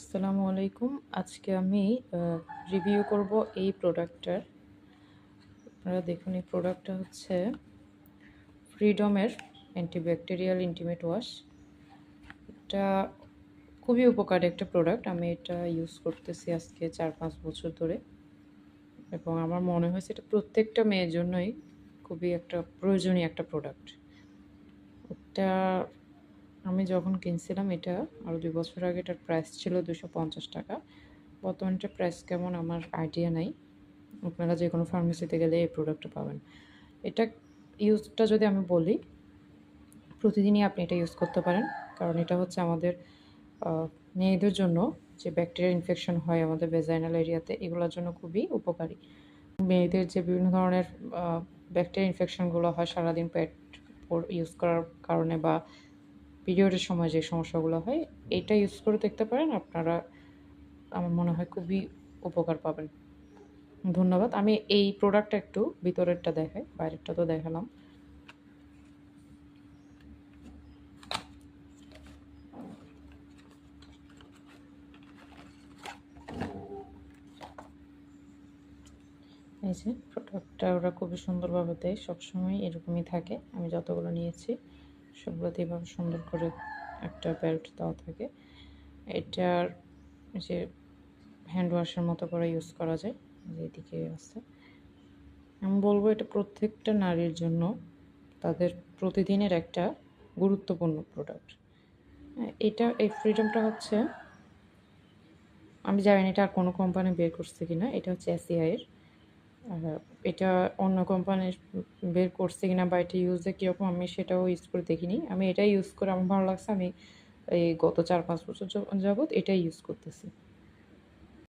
আসসালামু আলাইকুম। আজকে আমি রিভিউ করব এই প্রোডাক্টটার আপনারা দেখুন, এই প্রোডাক্টটা হচ্ছে ফ্রিডমের অ্যান্টিব্যাকটেরিয়াল ইন্টিমেট ওয়াশ এটা খুবই উপকারী একটা প্রোডাক্ট আমি এটা ইউজ করতেছি আজকে চার পাঁচ বছর ধরে। এবং আমার মনে হয়েছে এটা প্রত্যেকটা মেয়ের জন্যই খুবই একটা প্রয়োজনীয় একটা প্রোডাক্ট এটা আমি যখন কিনছিলাম এটা আরও দুই বছর আগে এটার প্রাইস ছিল দুশো পঞ্চাশ টাকা। বর্তমানে এটার প্রাইস কেমন আমার আইডিয়া নাই। আপনারা যে কোনো ফার্মেসিতে গেলে এই প্রোডাক্টটা পাবেন। এটা ইউজটা যদি আমি বলি, প্রতিদিনই আপনি এটা ইউজ করতে পারেন। কারণ এটা হচ্ছে আমাদের মেয়েদের জন্য যে ব্যাকটেরিয়া ইনফেকশন হয় আমাদের ভেজাইনাল এরিয়াতে এগুলোর জন্য খুবই উপকারী। মেয়েদের যে বিভিন্ন ধরনের ব্যাকটেরিয়া ইনফেকশনগুলো হয় সারাদিন পেট ইউজ করার কারণে বা পিরিয়ডের সময় যে সমস্যাগুলো হয়, এটা ইউজ করে দেখতে পারেন। আপনারা, আমার মনে হয় খুবই উপকার পাবেন। ধন্যবাদ। আমি এই প্রোডাক্টটা একটু ভিতরেরটা দেখাই, বাইরেরটা তো দেখালাম। এই যে প্রোডাক্টটা ওরা খুবই সুন্দরভাবে দেয়, সবসময় এরকমই থাকে। আমি যতগুলো নিয়েছি সবগুলোতে এভাবে সুন্দর করে একটা বেল্ট দেওয়া থাকে। এটার যে হ্যান্ড ওয়াশের মতো করে ইউজ করা যায় যেদিকে আছে। আমি বলব এটা প্রত্যেকটা নারীর জন্য তাদের প্রতিদিনের একটা গুরুত্বপূর্ণ প্রোডাক্ট এটা, এই ফ্রিডমটা হচ্ছে, আমি জানি এটা আর কোনো কোম্পানি বের করছে কি না এটা হচ্ছে এসিআইয়ের এটা অন্য কোম্পানির বের করছে কিনা বা এটা ইউজে কীরকম, আমি সেটাও ইউজ করে দেখিনি। আমি এটাই ইউজ করে, আমার ভালো লাগছে, আমি এই গত চার পাঁচ বছর যাবৎ এটাই ইউজ করতেছি।